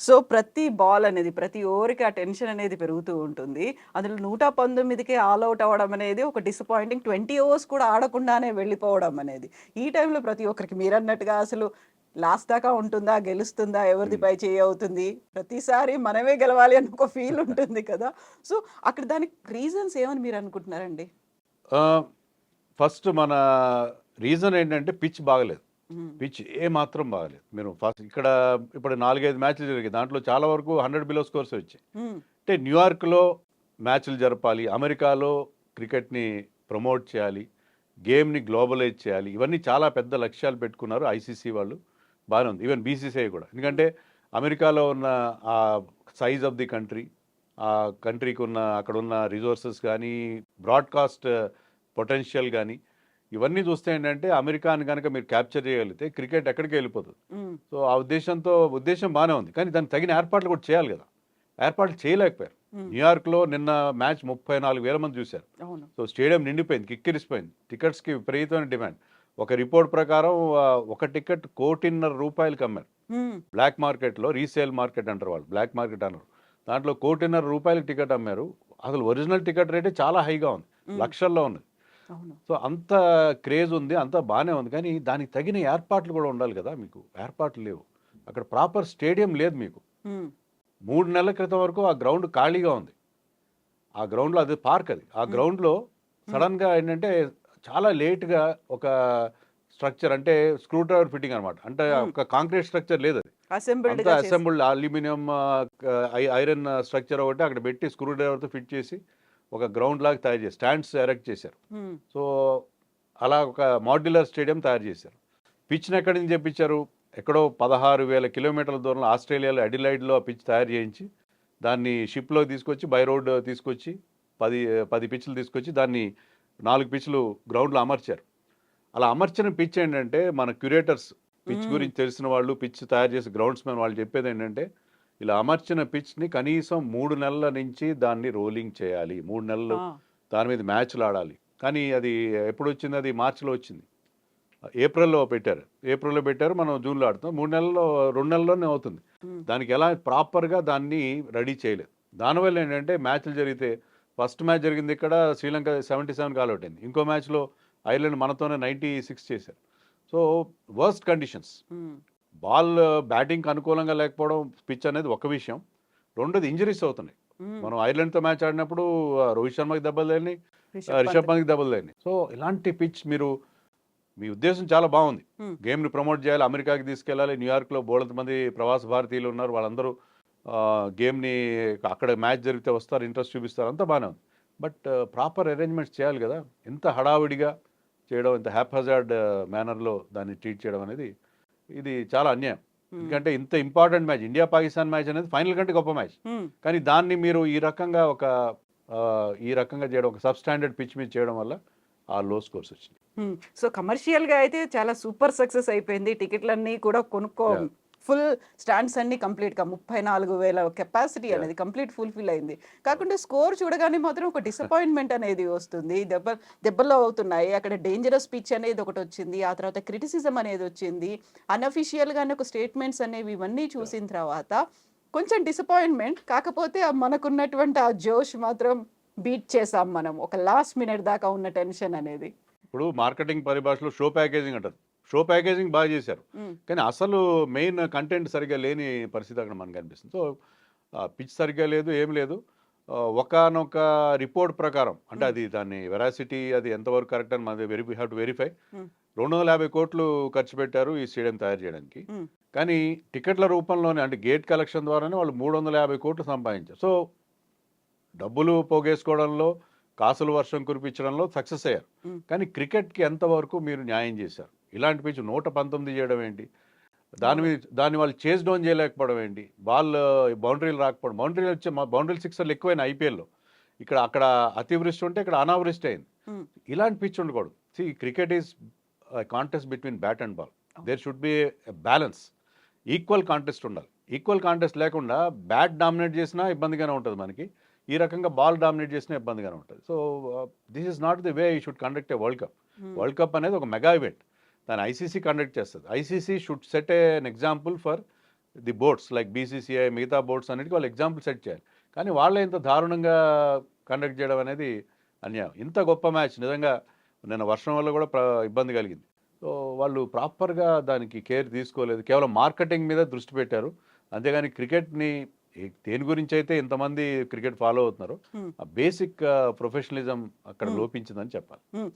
So ప్రతి ball అనేది ప్రతి ఓవర్కి ఆ టెన్షన్ అనేది పెరుగుతూ ఉంటుంది. అందులో నూట పంతొమ్మిదికి ఆల్ అవుట్ అవ్వడం అనేది ఒక డిసప్పాయింటింగ్ ట్వంటీ ఓవర్స్ కూడా ఆడకుండానే వెళ్ళిపోవడం అనేది. ఈ టైంలో ప్రతి ఒక్కరికి మీరు అన్నట్టుగా అసలు లాస్ట్ దాకా ఉంటుందా గెలుస్తుందా ఎవరిది పై చేయి అవుతుంది? ప్రతిసారి మనమే గెలవాలి అని ఒక ఫీల్ ఉంటుంది కదా. సో అక్కడ దానికి రీజన్స్ ఏమని మీరు అనుకుంటున్నారండి? ఫస్ట్ మన రీజన్ ఏంటంటే పిచ్ బాగలేదు. పిచ్ ఏ మాత్రం బాగలేదు. మీరు ఫస్ట్ ఇక్కడ ఇప్పుడు నాలుగైదు మ్యాచ్లు జరిగాయి. దాంట్లో చాలా వరకు హండ్రెడ్ బిలో స్కోర్స్ వచ్చాయి. అంటే న్యూయార్క్లో మ్యాచ్లు జరపాలి అమెరికాలో క్రికెట్ని ప్రమోట్ చేయాలి గేమ్ని గ్లోబలైజ్ చేయాలి ఇవన్నీ చాలా పెద్ద లక్ష్యాలు పెట్టుకున్నారు ఐసీసీ వాళ్ళు. బాగానే ఉంది. ఈవెన్ బీసీసీఐ కూడా. ఎందుకంటే అమెరికాలో ఉన్న ఆ సైజ్ ఆఫ్ ది కంట్రీ ఆ కంట్రీకి ఉన్న అక్కడ ఉన్న రిసోర్సెస్ కానీ బ్రాడ్కాస్ట్ పొటెన్షియల్ కానీ ఇవన్నీ చూస్తే ఏంటంటే అమెరికాని కనుక మీరు క్యాప్చర్ చేయగలిగితే క్రికెట్ ఎక్కడికి వెళ్ళిపోతుంది. సో ఆ ఉద్దేశంతో ఉద్దేశం బాగానే ఉంది. కానీ దానికి తగిన ఏర్పాట్లు కూడా చేయాలి కదా. ఏర్పాట్లు చేయలేకపోయారు. న్యూయార్క్లో నిన్న మ్యాచ్ ముప్పై నాలుగు వేల మంది చూశారు. సో స్టేడియం నిండిపోయింది కిక్కిరిసిపోయింది టికెట్స్కి విపరీతమైన డిమాండ్. ఒక రిపోర్ట్ ప్రకారం ఒక టికెట్ కోటిన్నర రూపాయలకి అమ్మారు. మ్మ్. బ్లాక్ మార్కెట్లో రీసేల్ మార్కెట్ అంటారు వాళ్ళు బ్లాక్ మార్కెట్ అన్నారు. దాంట్లో కోటిన్నర రూపాయలకి టికెట్ అమ్మారు. అసలు ఒరిజినల్ టికెట్ రేటే చాలా హైగా ఉంది. లక్షల్లో ఉంది. సో అంత క్రేజ్ ఉంది అంత బాగానే ఉంది. కానీ దానికి తగిన ఏర్పాట్లు కూడా ఉండాలి కదా మీకు. ఏర్పాట్లు లేవు. అక్కడ ప్రాపర్ స్టేడియం లేదు మీకు. మూడు నెలల క్రితం వరకు ఆ గ్రౌండ్ ఖాళీగా ఉంది. ఆ గ్రౌండ్లో అది పార్క్ అది. ఆ గ్రౌండ్లో సడన్గా ఏంటంటే చాలా లేట్గా ఒక స్ట్రక్చర్ అంటే స్క్రూ డ్రైవర్ ఫిట్టింగ్ అనమాట అంటే. ఒక కాంక్రీట్ స్ట్రక్చర్ లేదు అది. అంతా అసెంబుల్డ్ అల్యూమినియం ఐరన్ స్ట్రక్చర్ ఒకటి అక్కడ పెట్టి స్క్రూ డ్రైవర్తో ఫిట్ చేసి ఒక గ్రౌండ్ లాగా తయారు చేసి స్టాండ్స్ ఎరెక్ట్ చేశారు. సో అలా ఒక మాడ్యులర్ స్టేడియం తయారు చేశారు. పిచ్ని ఎక్కడి నుంచి చెప్పించారు ఎక్కడో పదహారు వేల కిలోమీటర్ల దూరంలో ఆస్ట్రేలియాలో అడిలైడ్లో ఆ పిచ్ తయారు చేయించి దాన్ని షిప్లో తీసుకొచ్చి బై రోడ్ తీసుకొచ్చి పది పది పిచ్లు తీసుకొచ్చి దాన్ని నాలుగు పిచ్లు గ్రౌండ్లో అమర్చారు. అలా అమర్చిన పిచ్ ఏంటంటే మన క్యూరేటర్స్ పిచ్. గురించి తెలిసిన వాళ్ళు పిచ్ తయారు చేసి గ్రౌండ్స్ మ్యాన్ వాళ్ళు చెప్పేది ఏంటంటే ఇలా అమర్చిన పిచ్ని కనీసం మూడు నెలల నుంచి దాన్ని రోలింగ్ చేయాలి. మూడు నెలలు దాని మీద మ్యాచ్లు ఆడాలి కానీ అది ఎప్పుడు వచ్చింది అది మార్చిలో వచ్చింది. ఏప్రిల్లో పెట్టారు. ఏప్రిల్లో పెట్టారు మనం జూన్లో ఆడుతాం. మూడు నెలల్లో రెండు నెలల్లోనే అవుతుంది. దానికి ఎలా ప్రాపర్గా దాన్ని రెడీ చేయలేదు. దానివల్ల ఏంటంటే మ్యాచ్లు జరిగితే ఫస్ట్ మ్యాచ్ జరిగింది ఇక్కడ Sri Lanka seventy seven all out అయింది. ఇంకో మ్యాచ్లో ఐర్లాండ్ మనతోనే నైంటీ సిక్స్ చేశారు. సో వర్స్ట్ కండిషన్స్ బాల్ బ్యాటింగ్కి అనుకూలంగా లేకపోవడం పిచ్ అనేది ఒక విషయం. రెండోది ఇంజరీస్ అవుతున్నాయి. మనం ఐర్లాండ్తో మ్యాచ్ ఆడినప్పుడు రోహిత్ శర్మకి దెబ్బలు ఆ, రిషబ్ పంత్కి దెబ్బలు తగిలినాయి. సో ఇలాంటి పిచ్ మీరు మీ ఉద్దేశం చాలా బాగుంది. గేమ్ని ప్రమోట్ చేయాలి అమెరికాకి తీసుకెళ్ళాలి న్యూయార్క్లో బోళంత మంది ప్రవాస భారతీయులు ఉన్నారు వాళ్ళందరూ గేమ్ని అక్కడ మ్యాచ్ జరిగితే వస్తారు ఇంట్రెస్ట్ చూపిస్తారు అంతా బాగానే ఉంది. బట్ ప్రాపర్ అరేంజ్మెంట్స్ చేయాలి కదా. ఎంత హడావిడిగా చేయడం ఇంత హ్యాప్హజార్డ్ మేనర్లో దాన్ని ట్రీట్ చేయడం అనేది ఇది చాలా అన్యాయం. ఎందుకంటే ఇంత important match India Pakistan match అనేది ఫైనల్ కంటే గొప్ప మ్యాచ్ కానీ దాన్ని మీరు ఈ రకంగా ఒక ఈ రకంగా చేయడం ఒక సబ్ స్టాండర్డ్ పిచ్ మీద చేయడం వల్ల ఆ లో స్కోర్స్ వచ్చింది సో కమర్షియల్గా అయితే చాలా సూపర్ సక్సెస్ అయిపోయింది. టికెట్లన్నీ కూడా కొనుక్కో. ఫుల్ స్టాండ్స్ అన్ని కంప్లీట్గా ముప్పై నాలుగు వేల కెపాసిటీ. అనేది కంప్లీట్ ఫుల్ఫిల్ అయింది. కాకుండా స్కోర్ చూడగానే మాత్రం ఒక డిసప్పాయింట్మెంట్ అనేది వస్తుంది. దెబ్బ దెబ్బలు అవుతున్నాయి. అక్కడ డేంజరస్ పిచ్ అనేది ఒకటి వచ్చింది. ఆ తర్వాత క్రిటిసిజం అనేది వచ్చింది. అన్అఫిషియల్ గానే ఒక స్టేట్మెంట్స్ అనేవి ఇవన్నీ చూసిన తర్వాత కొంచెం డిసప్పాయింట్మెంట్ కాకపోతే మనకున్నటువంటి ఆ జోష్ మాత్రం బీట్ చేసాం మనం. ఒక లాస్ట్ మినిట్ దాకా ఉన్న టెన్షన్ అనేది. ఇప్పుడు మార్కెటింగ్ పరిభాషలో షో ప్యాకేజింగ్ అంటారు. షో ప్యాకేజింగ్ బాగా చేశారు. కానీ అసలు మెయిన్ కంటెంట్ సరిగ్గా లేని పరిస్థితి అక్కడ మనకు కనిపిస్తుంది సో పిచ్ సరిగ్గా లేదు ఏం లేదు. ఒకనొక రిపోర్ట్ ప్రకారం అంటే అది దాన్ని వెరాసిటీ అది ఎంతవరకు కరెక్ట్ అని మనది వెరిఫై హ్యావ్ టు వెరిఫై. రెండు వందల యాభై కోట్లు ఖర్చు పెట్టారు ఈ స్టేడియం తయారు చేయడానికి. కానీ టికెట్ల రూపంలోనే అంటే గేట్ కలెక్షన్ ద్వారానే వాళ్ళు మూడు వందల యాభై కోట్లు సంపాదించారు. సో డబ్బులు పోగేసుకోవడంలో కాసులు వర్షం కురిపించడంలో సక్సెస్ అయ్యారు. కానీ క్రికెట్కి ఎంతవరకు మీరు న్యాయం చేశారు? ఇలాంటి పిచ్ నూట పంతొమ్మిది చేయడం ఏంటి? దాని మీద దాన్ని వాళ్ళు చేజ్ డౌన్ చేయలేకపోవడం ఏంటి? బాల్ బౌండరీలు రాకపోవడం బౌండరీలు వచ్చే బౌండరీ సిక్సర్లు ఎక్కువైన ఐపీఎల్లో. ఇక్కడ అక్కడ అతివృష్టి ఉంటే ఇక్కడ అనావృష్టి అయింది. ఇలాంటి పిచ్ ఉండకూడదు. See cricket is contest between bat and ball. There should be balance. Equal contest ఉండాలి. ఈక్వల్ కాంటెస్ట్ లేకుండా బ్యాట్ డామినేట్ చేసినా ఇబ్బందిగానే ఉంటుంది మనకి. ఈ రకంగా బాల్ డామినేట్ చేసినా ఇబ్బందిగానే ఉంటుంది. So this is not the way you should conduct a world cup. World cup అనేది ఒక మెగా ఈవెంట్. దాన్ని ఐసీసీ కండక్ట్ చేస్తుంది. ICC should set a example for the boards like BCCI మిగతా బోర్డ్స్ అన్నిటికీ వాళ్ళు ఎగ్జాంపుల్ సెట్ చేయాలి. కానీ వాళ్ళే ఇంత దారుణంగా కండక్ట్ చేయడం అనేది అన్యాయం. ఇంత గొప్ప మ్యాచ్ నిజంగా నిన్న వర్షం వల్ల కూడా ఇబ్బంది కలిగింది. సో వాళ్ళు ప్రాపర్గా దానికి కేర్ తీసుకోలేదు. కేవలం మార్కెటింగ్ మీద దృష్టి పెట్టారు. అంతేగాని క్రికెట్ని దేని గురించి అయితే ఇంతమంది క్రికెట్ ఫాలో అవుతున్నారు. ఆ బేసిక్ ప్రొఫెషనలిజం అక్కడ Hmm. లోపించిందని చెప్పాలి.